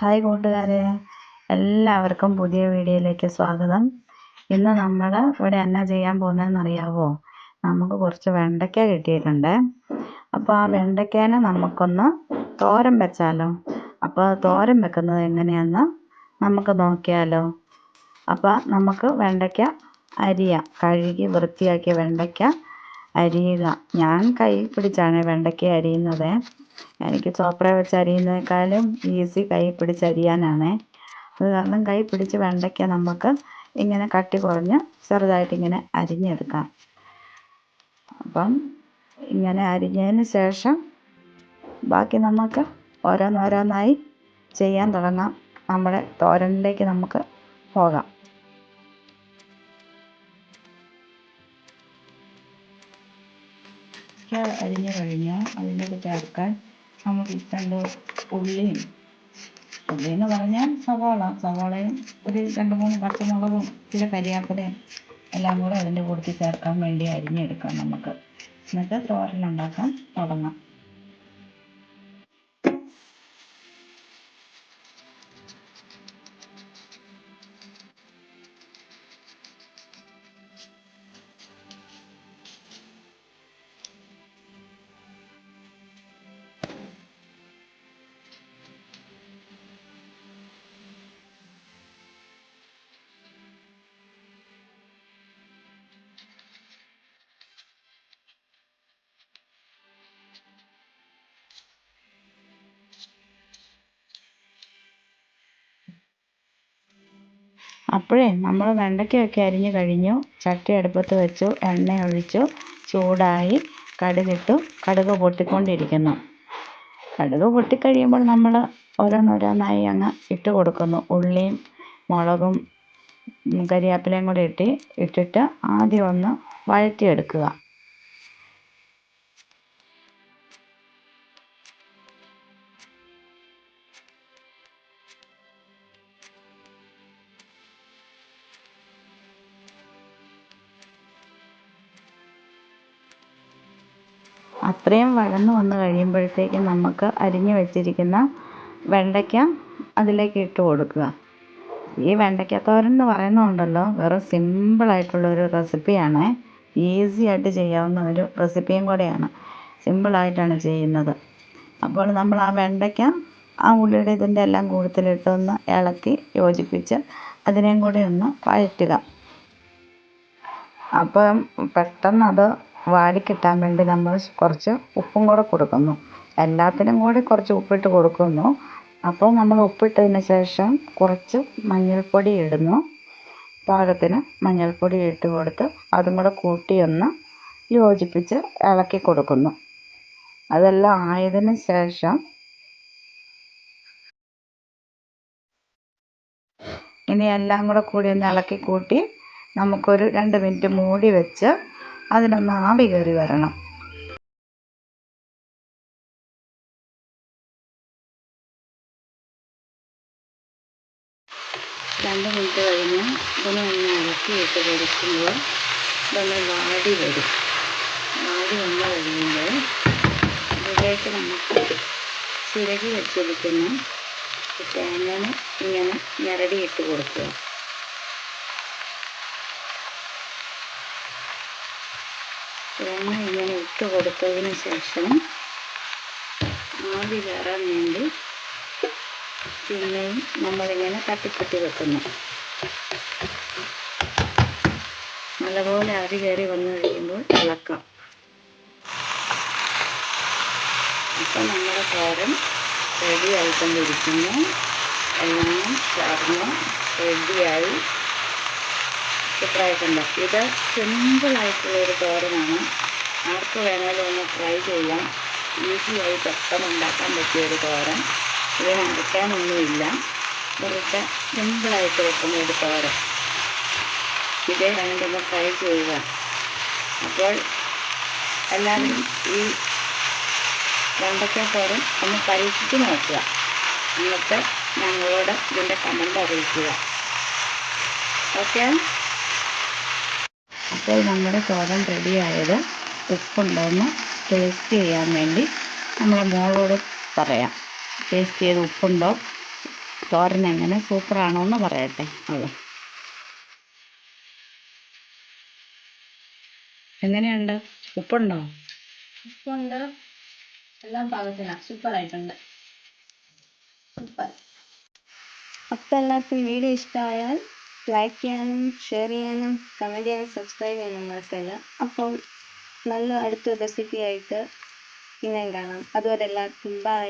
Hi കൂട്ടുകാരെ എല്ലാവർക്കും പുതിയ വീഡിയോയിലേക്ക് സ്വാഗതം. ഇന്ന് നമ്മൾ ഇവിടെ എന്നാ ചെയ്യാൻ പോകുന്നതെന്ന് അറിയാവോ നമുക്ക് കുറച്ച് വെണ്ടയ്ക്ക കിട്ടിയിട്ടുണ്ട്. അപ്പോൾ ആ വെണ്ടയ്ക്കേനെ നമുക്കൊന്ന് തോരൻ വെച്ചാലോ? അപ്പോൾ തോരൻ വെക്കുന്നത് എങ്ങനെയാണെന്ന് നമുക്ക് നോക്കിയാലോ? അപ്പോൾ നമുക്ക് വെണ്ടയ്ക്ക അരിയ കഴുകി വൃത്തിയാക്കിയ വെണ്ടയ്ക്ക അരിയുക. ഞാൻ കൈ പിടിച്ചാണ് വെണ്ടയ്ക്ക അരിയുന്നത്. എനിക്ക് ചോപ്ര വെച്ച് അരിയുന്നതിനേക്കാളും ഈസി കൈ പിടിച്ച് അരിയാനാണ്. അത് കാരണം കൈ പിടിച്ച് വെണ്ടയ്ക്ക നമുക്ക് ഇങ്ങനെ കട്ടി കുറഞ്ഞ് ചെറുതായിട്ട് ഇങ്ങനെ അരിഞ്ഞെടുക്കാം. അപ്പം ഇങ്ങനെ അരിഞ്ഞതിന് ശേഷം ബാക്കി നമുക്ക് ഓരോന്നോരോന്നായി ചെയ്യാൻ തുടങ്ങാം. നമ്മുടെ തോരനിലേക്ക് നമുക്ക് പോകാം. അരിഞ്ഞു കഴിഞ്ഞാൽ അതിലേക്ക് ചേർക്കാൻ നമുക്ക് രണ്ട് ഉള്ളിയും. ഉള്ളി എന്ന് പറഞ്ഞാൽ സവാള. സവാളയും ഒരു രണ്ട് മൂന്ന് പച്ചമുളകും പിന്നെ കരിയാപ്പിലയും എല്ലാം കൂടെ അതിന്റെ കൂട്ടത്തിൽ ചേർക്കാൻ വേണ്ടി അരിഞ്ഞെടുക്കാം നമുക്ക്. എന്നിട്ട് തോരനുണ്ടാക്കാൻ തുടങ്ങാം. അപ്പോഴേ നമ്മൾ വെണ്ടയ്ക്കയൊക്കെ അരിഞ്ഞു കഴിഞ്ഞു. ചട്ടി അടുപ്പത്ത് വെച്ചു എണ്ണ ഒഴിച്ചു ചൂടായി കടുകിട്ടു. കടുക് പൊട്ടിക്കൊണ്ടിരിക്കുന്നു. കടുക് പൊട്ടിക്കഴിയുമ്പോൾ നമ്മൾ ഓരോന്നോരോന്നായി അങ്ങ് ഇട്ട് കൊടുക്കുന്നു. ഉള്ളിയും മുളകും കരിയാപ്പിലയും കൂടി ഇട്ട് ഇട്ടിട്ട് ആദ്യം ഒന്ന് വഴറ്റിയെടുക്കുക. അത്രയും വഴന്ന് വന്ന് കഴിയുമ്പോഴത്തേക്കും നമുക്ക് അരിഞ്ഞ് വെച്ചിരിക്കുന്ന വെണ്ടയ്ക്ക അതിലേക്ക് ഇട്ട് കൊടുക്കുക. ഈ വെണ്ടയ്ക്ക തോരൻ എന്ന് പറയുന്നതുണ്ടല്ലോ വെറും സിമ്പിളായിട്ടുള്ളൊരു റെസിപ്പിയാണ്. ഈസി ആയിട്ട് ചെയ്യാവുന്ന ഒരു റെസിപ്പിയും കൂടെയാണ്. സിമ്പിളായിട്ടാണ് ചെയ്യുന്നത്. അപ്പോൾ നമ്മൾ ആ വെണ്ടയ്ക്ക ആ ഉള്ളിയുടെ ഇതിന്റെ എല്ലാം കൂടുതലിട്ട് ഒന്ന് ഇളക്കി യോജിപ്പിച്ച് അതിനെയും കൂടെ ഒന്ന് വഴറ്റുക. അപ്പം പെട്ടെന്നത് വാടിക്കിട്ടാൻ വേണ്ടി നമ്മൾ കുറച്ച് ഉപ്പും കൂടെ കൊടുക്കുന്നു. എല്ലാത്തിനും കൂടി കുറച്ച് ഉപ്പിട്ട് കൊടുക്കുന്നു. അപ്പോൾ നമ്മൾ ഉപ്പിട്ടതിന് ശേഷം കുറച്ച് മഞ്ഞൾപ്പൊടി ഇടുന്നു. പാകത്തിന് മഞ്ഞൾപ്പൊടി ഇട്ട് കൊടുത്ത് അതും കൂടെ കൂട്ടി ഒന്ന് യോജിപ്പിച്ച് ഇളക്കി കൊടുക്കുന്നു. അതെല്ലാം ആയതിനു ശേഷം ഇനി എല്ലാം കൂടെ കൂടി ഒന്ന് ഇളക്കി കൂട്ടി നമുക്കൊരു രണ്ട് മിനിറ്റ് മൂടി വെച്ച് അതിനൊന്ന് ആവി കയറി വരണം. രണ്ട് മിനിറ്റ് കഴിഞ്ഞ് ഇതൊന്ന് ഒന്ന് ഇളക്കി ഇട്ട് കൊടുക്കുമ്പോൾ ഇതൊന്ന് വാടി വരും. വാടി വന്നു കഴിയുമ്പോൾ ഇതിലേക്ക് നമുക്ക് ചിരകി വെച്ചിരിക്കുന്ന തേങ്ങ ഇങ്ങനെ ഞരടിയിട്ട് കൊടുക്കുക. തേങ്ങ ഇങ്ങനെ ഇട്ട് കൊടുത്തതിന് ശേഷം ആവി കയറാൻ വേണ്ടി പിന്നെയും നമ്മളിങ്ങനെ തട്ടിപ്പറ്റി വെക്കുന്നു. നല്ലപോലെ ആവി കയറി വന്നു കഴിയുമ്പോൾ ഇളക്കാം. ഇപ്പം നമ്മുടെ തോരൻ റെഡി ആയിക്കൊണ്ടിരിക്കുന്നു. എല്ലാം ചേർന്ന് റെഡിയായി. സൂപ്പറായിട്ടുണ്ട് ഇത് സിമ്പിളായിട്ടുള്ളൊരു തോരനാണ് ആർക്ക് വേണേലും ഒന്ന് ട്രൈ ചെയ്യാം. ഈസിയായി പെട്ടെന്ന് ഉണ്ടാക്കാൻ പറ്റിയ ഒരു തോരൻ ഇതിന് ഇല്ല വെറുതെ സിമ്പിളായിട്ട് വെക്കുന്ന ഒരു തോരൻ ഇതേ വേണ്ടൊന്ന് ട്രൈ ചെയ്യുക. അപ്പോൾ എല്ലാവരും ഈ വെണ്ടയ്ക്ക തോരൻ ഒന്ന് പരീക്ഷിച്ച് നോക്കുക. എന്നിട്ട് ഞങ്ങളോട് ഇതിന്റെ കമന്റ് അറിയിക്കുക. ഓക്കെ അപ്പോൾ നമ്മുടെ തോരൻ റെഡിയായത് ഉപ്പുണ്ടോയെന്ന് ടേസ്റ്റ് ചെയ്യാൻ വേണ്ടി നമ്മുടെ മോളോട് പറയാം. ടേസ്റ്റ് ചെയ്ത് ഉപ്പുണ്ടോ? തോരൻ എങ്ങനെ സൂപ്പറാണോ എന്ന് പറയട്ടെ അവൾ എങ്ങനെയുണ്ട്? ഉപ്പുണ്ടോ? ഉപ്പുണ്ട്. എല്ലാം പാകത്തിനാണ് സൂപ്പറായിട്ടുണ്ട് സൂപ്പർ അപ്പം എല്ലാവർക്കും വീഡിയോ ഇഷ്ടമായാൽ ലൈക്ക് ചെയ്യാനും ഷെയർ ചെയ്യാനും കമന്റ് ചെയ്യാനും സബ്സ്ക്രൈബ് ചെയ്യാനും മറക്കല്ല അപ്പോൾ നല്ല അടുത്ത റെസിപ്പി ആയിട്ട് പിന്നെയും കാണാം. അതുവരെ എല്ലാവർക്കും ബൈ